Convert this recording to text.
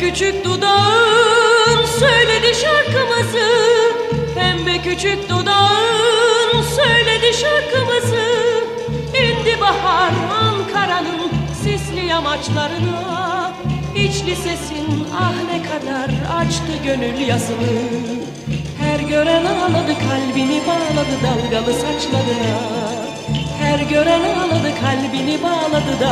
küçük dudağın söyledi şarkımızı. Pembe küçük dudağın söyledi şarkımızı. İndi bahar Ankara'nın sisli yamaçlarına. İçli sesin ah ne kadar açtı gönül yazını. Her gören ağladı kalbini bağladı dalgalı saçlarına. Her gören ağladı kalbini bağladı dalgalı